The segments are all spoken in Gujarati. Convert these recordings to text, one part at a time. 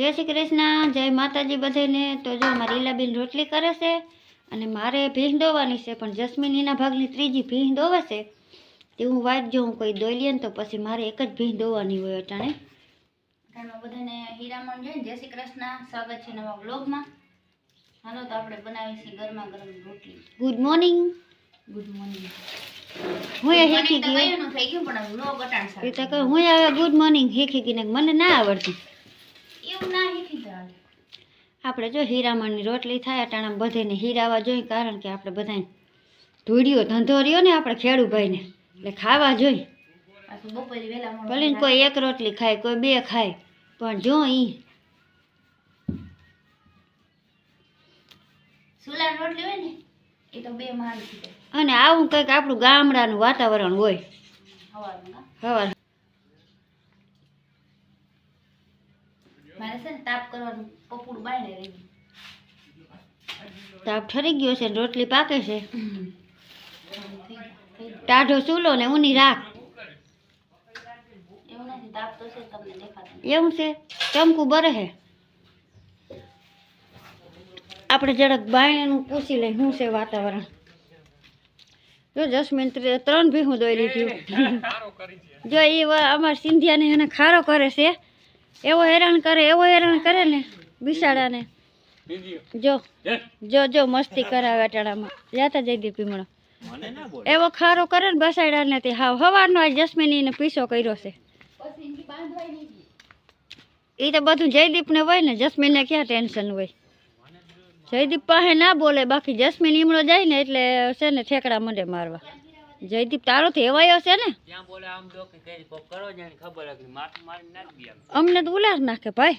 જય શ્રી કૃષ્ણ જય માતાજી બધાને. તો જો મારી લીલાબેન રોટલી કરે છે અને મારે ભીંગ દોવાની છે પણ જસ્મિનીના ભાગની ત્રીજી ભીંહ દોવે છે. તે હું વાટ જો હું કોઈ દોઈ લઈએ ને તો પછી મારે એક જ ભીંગ દોવાની હોય અટાણે. ઘરમાં બધાને હીરામણ જોઈને જય શ્રી કૃષ્ણ. સ્વાગત છે નવા બ્લોગમાં હાલો તો આપણે બનાવી છે ગરમા ગરમ રોટલી. ગુડ મોર્નિંગ ગુડ મોર્નિંગ હું એ શીખી ગઈ. થઈ ગયું પણ બ્લોગ અટાણ એ તો કહું હું હવે ગુડ મોર્નિંગ હેખી ગઈ મને ના આવડતું. એવું ના શીખી ચાલે. આપણે જો હીરામણની રોટલી થાય અટાણા બધાને હીરાવા જોઈએ કારણ કે આપણે બધાને ધૂળિયો ધંધો રહ્યો ને આપણે ખેડૂભાઈને એટલે ખાવા જોઈએ ભલે કોઈ એક રોટલી ખાય કોઈ બે ખાય પણ જો ઈ સુલા રોટલી હોય ને એ તો બે માણ અને આવું કંઈક આપણું ગામડાનું વાતાવરણ હોય. સવારમાં મારે છે ને તાપ કરવાનું પપૂડું બાળે રહી. તાપ ઠરી ગયો છે રોટલી પાકે છે. ટાઢો ચૂલો ને ઊની રાખ. એવું નથી તાપ તો છે છે? ચમકું બરે હે. આપણે જરાક બાયણનું પૂછી લઈ શું છે વાતાવરણ? જો જસમીન ત્રે- ત્રણ ભીહું દોઈ લીધું જો એ અમારા સિંધિયાને એને ખારો કરે છે. એવો હેરાન કરે એવો હેરાન કરે ને બિસાડાને. જો જો જો મસ્તી કરાવે અટાણામાં. જાતા જઈ દે પીમણો એવો ખારો કરે ને બસાડાને તે હાવ. હવારનો આ જસ્મીન એને પીસો કર્યો છે. એ તો બધું જયદીપને હોય ને જસ્મીનને ક્યાં ટેન્શન હોય? જયદીપ પાસે ના બોલે બાકી જસ્મીન ઈમળો જાય ને એટલે છે ને ઠેકડા મંડે મારવા. જયદીપ તારો તો એવાયો છે ને? અમને તો ઉલાર નાખે ભાઈ.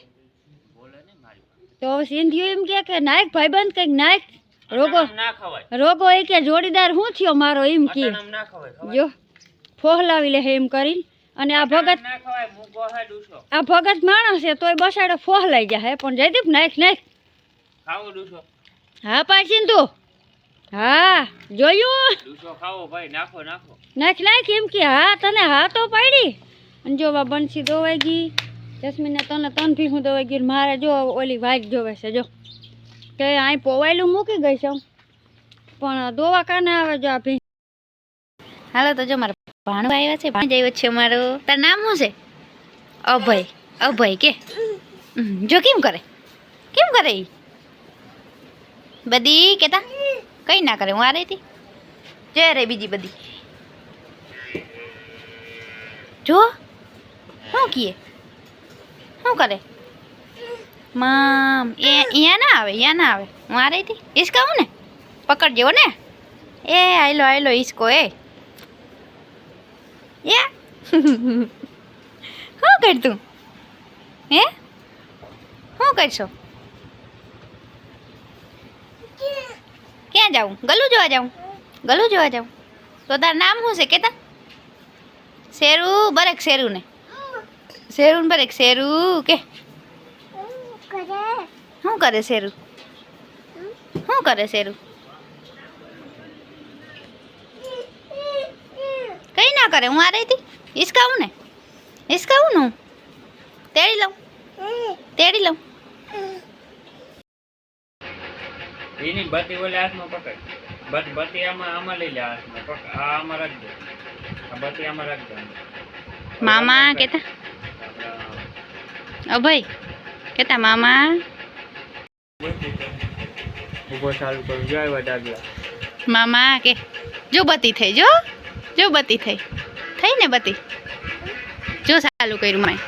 તો હવે સિંધિયો એમ કે નાયક ભાઈ બંધ કંઈક નાયક રોગો રોગો એ કે જોડીદાર શું થયો મારો એમ કે. જો ફોહલાવી લે એમ કરીને. અને આ ભગત હે આ ભગત માણસ છે તોય બસાડો ફોહલાઈ જાય પણ જયદીપ નાયક નાયક. હા પાછી તું હા જોયું? ખાવો ભાઈ નાખો નાખો. નાખ નાખ એમ કે હા તને હા તો પાડી. અને જો બા બંસી દોવાઈ ગઈ જસ્મીને તને તન ભીખું દોવાઈ ગયું મારે જો ઓલી વાઈક જોવે છે જો. કે અહીં પોવાયેલું મૂકી ગઈ છે. પણ દોવા કાને આવે જો આ ભી. હાલો તો જો મારા ભાણો આવ્યા છે ભાણું આવ્યો છે મારો તાર નામ શું છે? અભય. અભય કે? જો કેમ કરે? કેમ કરે બધી કેતા? કઈ ના કરે, હું આ રહી જય રે બીજી બધી. જો શું કીએ? શું કરે? મામ, એ અહીંયા ના આવે, અહીંયા ના આવે. હું આ રહી હતી? ઈસકા હું ને? પકડજો ને? એ, આયલો આયલો ઈસકો એ? શું કરતું? હે? શું કરશો? ક્યાં જાઉં? ગલું જોવા જાઉં? ગલું જોવા જાઉં? તો તાર નામ શું છે? કેતા? શેરુ, બરેક શેરુ ને શેરુ બરેક શેરુ, કે? શું કરે શેરુ? શું કરે શેરુ? કઈ ના કરે, હું આ રહી હતી? હિસકાવું ને? હિસકાવું ને તેડી લઉં? તેડી લઉં? એની બત્તી ઓલે હાથમાં પકડ. બત બત્તી આમાં આમાં લઈ લે હાથમાં પકડ. આ આમાં રાખજો. આ બત્તી આમાં રાખજો. મામા કેતા? અભય કેતા મામા? ઊભો ચાલુ કરું. જો આવ્યા ડાગલા મામા કે જો બત્તી થઈ જો. જો બત્તી થઈ. થઈ ને બત્તી જો ચાલુ કર્યું મેં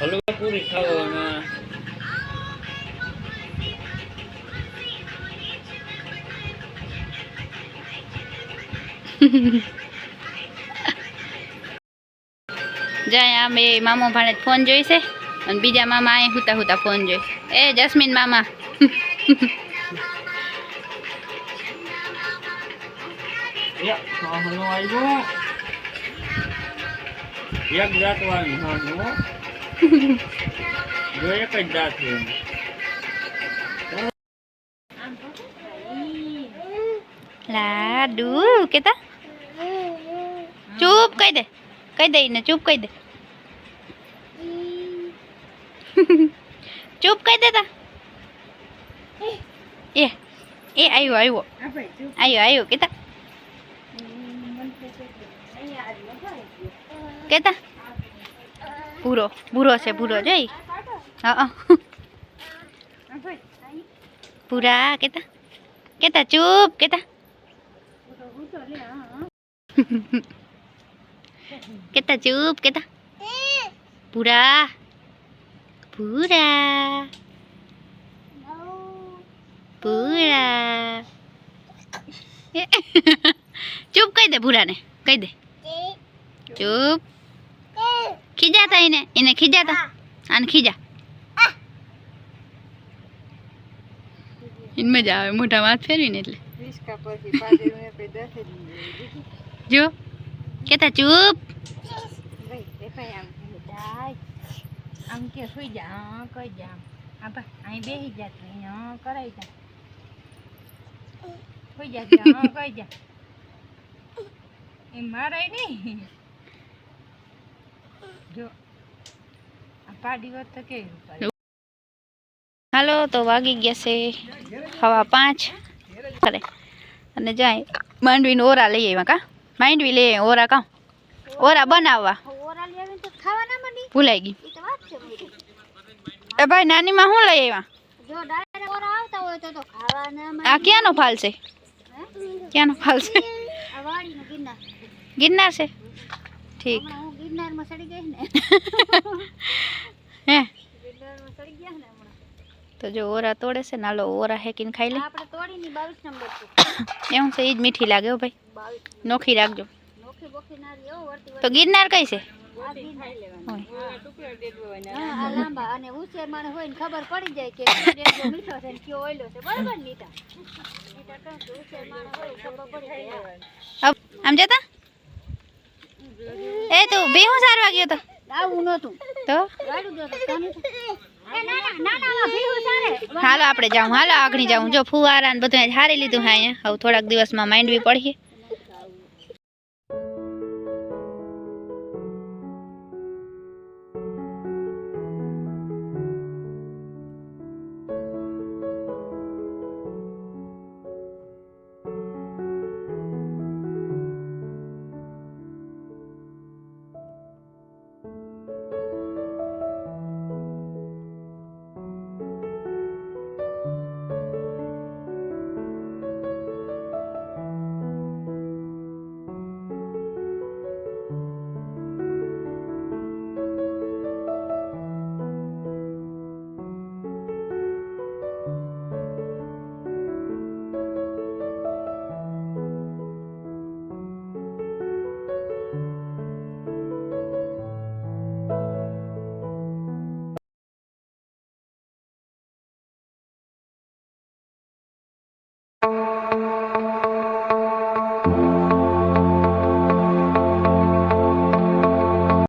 હલવા પૂરી ખાવામાં જાય આમ એ મામો ભાણે ફોન જોઈશે અને બીજા મામા અહીં હુતા હુતા ફોન જોઈશે એ જસ્મીન મામા. આવ્યો એક જાત વાળી જો એક જ દાંત. લાડુ, કેતા? ચૂપ કહી દે કહી દે ને ચૂપ કહી દે. ચૂપ કહી દેતા એ એ આવ્યો આવ્યો આવ્યો આવ્યો કેતા? કેતા? ભૂરો ભૂરો છે, ભૂરો, જોઈ? હા ભૂરા, કેતા? કેતા, ચૂપ, કેતા? કેતા, ચૂપ, કેતા? ભૂરા ભૂરા. ભૂરા. ચૂપ, કહી દે ભૂરાને, કહી દે. ચૂપ. ખીજાતા એને એને ખીજાતા? આને ખીજા. એને મજા આવે મોટા વાત ફેરવીને એટલે. જો કેતા ચૂપ. આમ કે સુઈ જા. હા કઈ જા. આ બા અહીં બેસી જા તું હા કરાઈ જા. સુઈ જા કઈ જા. એ મારાય નહીં. જો. હાલો તો વાગી ગયા છે હવા પાંચ. કરે અને જાય. માંડવીને ઓરા લઈ આવ્યા કા? માંડવી લઈ આવ્યા ઓરા કા? ઓરા બનાવવા. ભૂલાઈ ગઈ. એ ભાઈ નાની માં શું લઈ આવ્યા? જો ડાયરેક્ટ ઓરા આવતા હોય તો તો ખાવાના આ ક્યાંનો ફાલ છે? ક્યાંનો ફાલ છે? ગિરનાર છે. ઠીક. ગિરનારમાં ચડી ગઈ ને હે ગિરનારમાં ચડી ગયા ને હમણાં. તો જો ઓરા તોડે છે નાલો ઓરા હેકીને ખાઈ લે. આ આપણે તોડીની બાવીસ નંબર છે. એવું છે એ જ મીઠી લાગે હો ભાઈ. બાવીસ નોખી રાખજો. નોખી બોખી નારી એવો વર્તી તો ગિરનાર કઈ છે? આ ગિરનાર. હોય. હા, આ લાંબા. અને હોશિયાર માણસ હોય ને ખબર પડી જાય કે કયો ડેંગો મીઠો છે ને કયો ઓયલો છે. બરાબર ને નીતા નીતા એ તું ભીહું સારવા ગયો તો? આવું નતું તો? હાલો આપણે જાઉં હાલો આગળ જાઉં. જો ફુવારા ને બધું હારી લીધું હા અહીંયા હવે થોડાક દિવસમાં માંડવી પડીએ.